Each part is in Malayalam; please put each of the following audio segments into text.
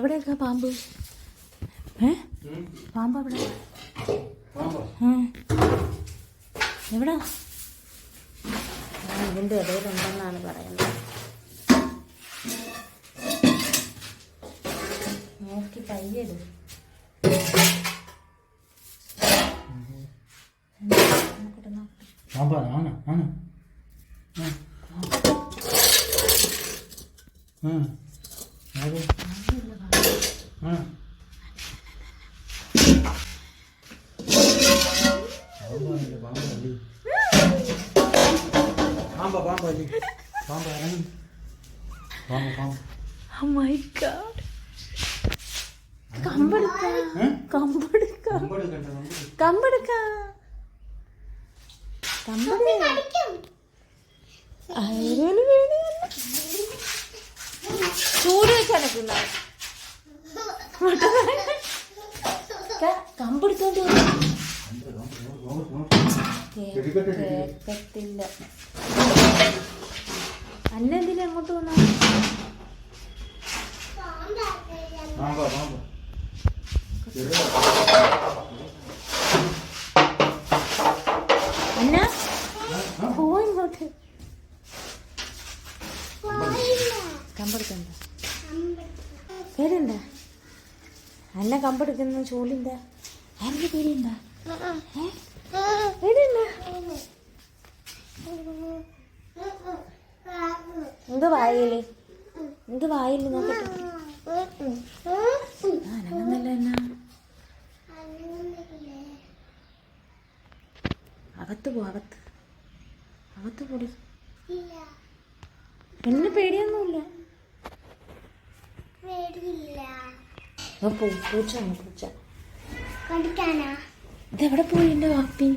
എവിടെ ഇരിക്കാ പാമ്പ്? ഏ? പാമ്പ് എവിടെ എവിടാ? ഇതിന്റെ ഇടയിലുണ്ടെന്നാണ് പറയുന്നത്. നോക്കി പയ്യത് ആ. പാമ്പാ പാമ്പാ. പാമ്പാ ഇറങ്ങ്. പാമ്പ് പാമ്പ് Oh my god. കമ്പെടുക്ക? കമ്പെടുക്ക. കമ്പെടുക്ക ചൂട് വെച്ചാണ് തിന്ന കമ്പെടുത്തോണ്ട് കേക്കത്തില്ല. അന്ന എന്തിനാ അങ്ങോട്ട് വന്നാ? അന്ന പേരെന്താ? നല്ല കമ്പെടുക്കുന്ന ചൂലിന്റെ എനിക്ക് പേടിയുണ്ടോ? എന്ത് വായിൽ? എന്ത് വായിൽ നോക്കട്ടെ അകത്ത് പോ അകത്ത്. അകത്ത് പൊടി. എന്നെ പേടിയൊന്നുമില്ല. പേടിയില്ല. പോ പൂച്ച വന്നു, പൂച്ച. കടിക്കാനാ? ഇതെവിടെ പോയി എന്റെ വാപ്പി?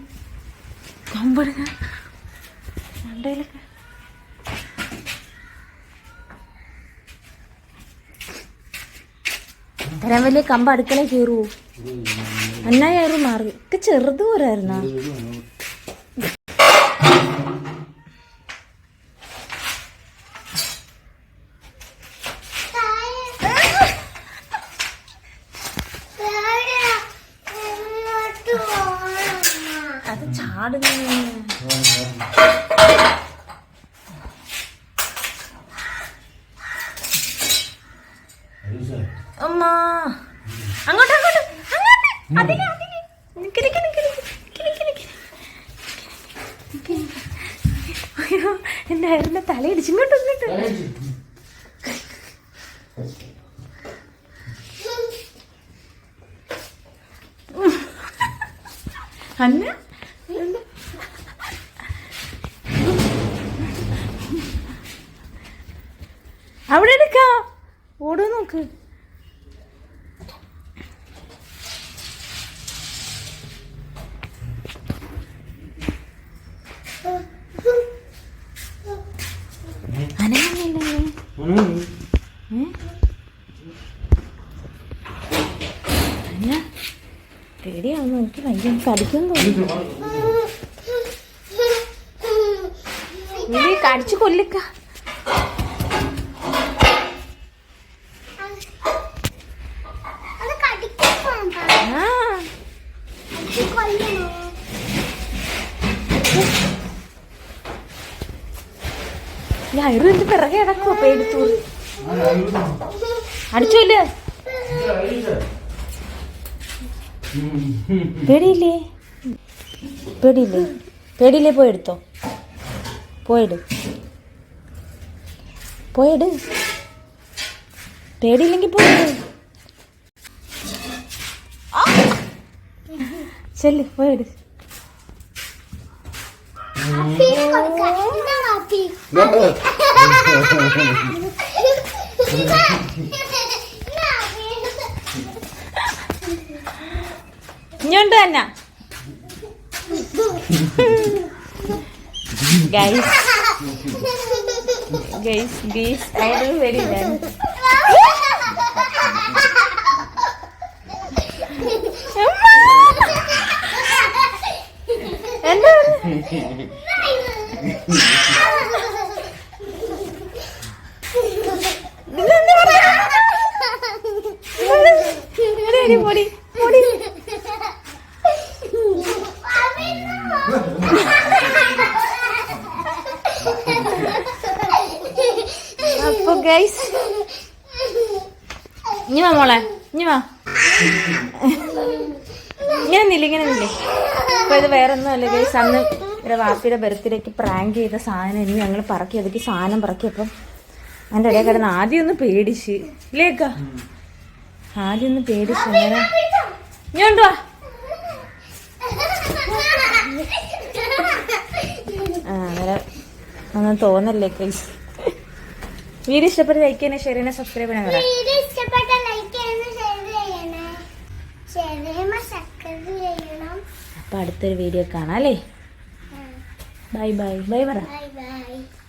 കമ്പെടുക്ക മണ്ടയിലൊക്കെ. തരാൻ വലിയ കമ്പ് അടുക്കളയിൽ കയറുവോ? അന്നായാലും മാറി. ഒക്കെ ചെറുത് പോരായിരുന്നാ? അത് ചാടുന്നു. അമ്മ. അങ്ങോട്ട് അങ്ങോട്ട് അങ്ങോട്ട്. എന്റെ അയറിന്റെ തലയിടിച്ച് ഇങ്ങോട്ട് ഇങ്ങോട്ട്. അന്ന. അവിടെ എടുക്കാം. ഓടോ നോക്ക്. അനങ്ങുന്നില്ലല്ലേ നോക്കി ഭയങ്കര കടിക്കും തോന്നുന്നു. നീ കടിച്ചു കൊല്ലിക്ക അത് കടിക്കാൻ പോകാം ആ കൊല്ലണോ ലൈറു എന്റെ പിറകെ കിടക്കുവോ പേടിച്ചു അടിച്ചോല്ലേ പേടിയില്ലേ? പേടിയില്ലേ? പേടിയില്ലേ പോയെടുത്തോ പോയിട്. പോയെടു. പേടിയില്ലെങ്കിൽ പോയെടു. ചെല്ലു പോയിട്. ഇഞ്ഞുണ്ട് തന്നെ. Guys guys guys I do very. Dance പൊടി പൊടി അപ്പൊ ഗൈസ് ഇനി വാ മോളെ ഇനി വാ. ഇങ്ങനെ നില്ല ഇങ്ങനെ നില്ലേ. അപ്പൊ ഇത് വേറൊന്നും അല്ല ഗൈസ് അന്ന് ഇവിടെ വാപ്പിയുടെ ബർത്ത്ഡേക്ക് പ്രാങ്ക് ചെയ്ത സാധനം ഇനി ഞങ്ങൾ പറക്കി അതൊക്കെ സാധനം പറക്കിയപ്പം അതിന്റെ ഇടയിൽ കിടന്ന് ആദ്യം ഒന്ന് പേടിച്ച്. ഇല്ലേക്ക? ആദ്യം ഒന്ന് പേടിച്ച് അങ്ങനെ. ഇനി കൊണ്ടുവാ. ആ അങ്ങനെ ഒന്നും തോന്നല്ലേ ഗൈസ് വീഡിയോ ഇഷ്ടപ്പെട്ട് ലൈക്ക് ചെയ്യണേ ഷെയർ ചെയ്യണേ സബ്സ്ക്രൈബ് ചെയ്യണേ വീഡിയോ ഇഷ്ടപ്പെട്ട ലൈക്ക് ചെയ്യണം ഷെയർ ചെയ്യണേ. ഷെയർ സബ്സ്ക്രൈബ് ചെയ്യണം. അപ്പൊ അടുത്തൊരു വീഡിയോ കാണാം അല്ലേ? ബൈ ബൈ ബൈ പറ.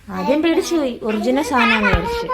ആദ്യം പേടിച്ചു പോയി. ഒറിജിനൽ സാധനമാണ് മേടിച്ചു